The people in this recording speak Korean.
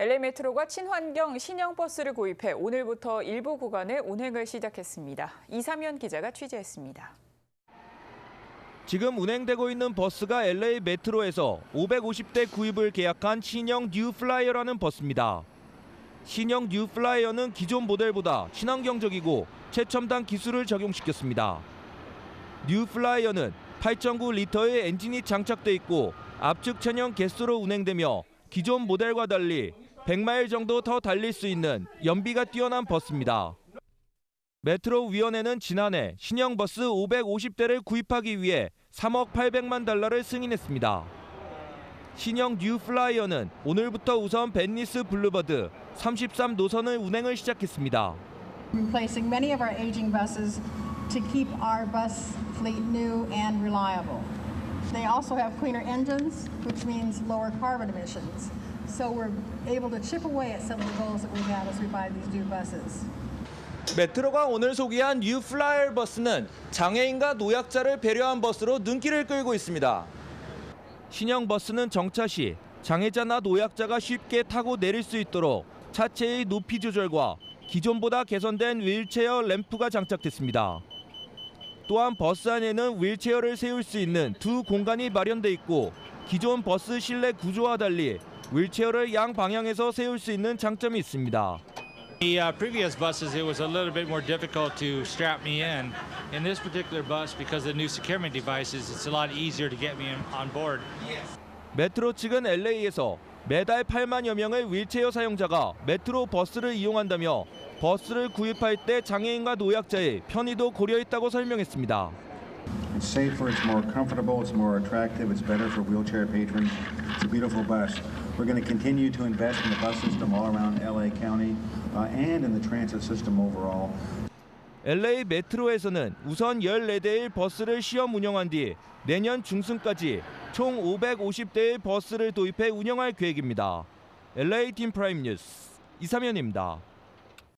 LA 메트로가 친환경 신형 버스를 구입해 오늘부터 일부 구간에 운행을 시작했습니다. 이사면 기자가 취재했습니다. 지금 운행되고 있는 버스가 LA 메트로에서 550대 구입을 계약한 신형 뉴 플라이어라는 버스입니다. 신형 뉴 플라이어는 기존 모델보다 친환경적이고 최첨단 기술을 적용시켰습니다. 뉴 플라이어는 8.9리터의 엔진이 장착돼 있고 압축 천연 개수로 운행되며 기존 모델과 달리 100마일 정도 더 달릴 수 있는 연비가 뛰어난 버스입니다. 메트로 위원회는 지난해 신형 버스 550대를 구입하기 위해 3억 800만 달러를 승인했습니다. 신형 뉴 플라이어는 오늘부터 우선 벤니스 블루버드 33 노선을 운행을 시작했습니다. So we're able to chip away at some of the goals that we have as we buy these new buses. 메트로가 오늘 소개한 뉴 플라이어 버스는 장애인과 노약자를 배려한 버스로 눈길을 끌고 있습니다. 신형 버스는 정차 시 장애자나 노약자가 쉽게 타고 내릴 수 있도록 차체의 높이 조절과 기존보다 개선된 휠체어 램프가 장착됐습니다. 또한 버스 안에는 휠체어를 세울 수 있는 두 공간이 마련돼 있고 기존 버스 실내 구조와 달리 휠체어를 양 방향에서 세울 수 있는 장점이 있습니다. The uh, previous buses, it was a little bit more difficult to strap me in. In this particular bus, because of the new securement devices, it's a lot easier to get me in, on board. 메트로 측은 LA에서 매달 8만여 명의 휠체어 사용자가 메트로 버스를 이용한다며 버스를 구입할 때 장애인과 노약자의 편의도 고려했다고 설명했습니다. It's safer, it's more comfortable, it's more attractive, it's better for wheelchair patrons. It's a beautiful bus. We're going to continue to invest in the bus system all around LA County uh, and in the transit system overall. LA 메트로에서는 우선 14대의 버스를 시험 운영한 뒤 내년 중순까지 총 550대의 버스를 도입해 운영할 계획입니다. LA 팀 프라임 뉴스 이사면입니다.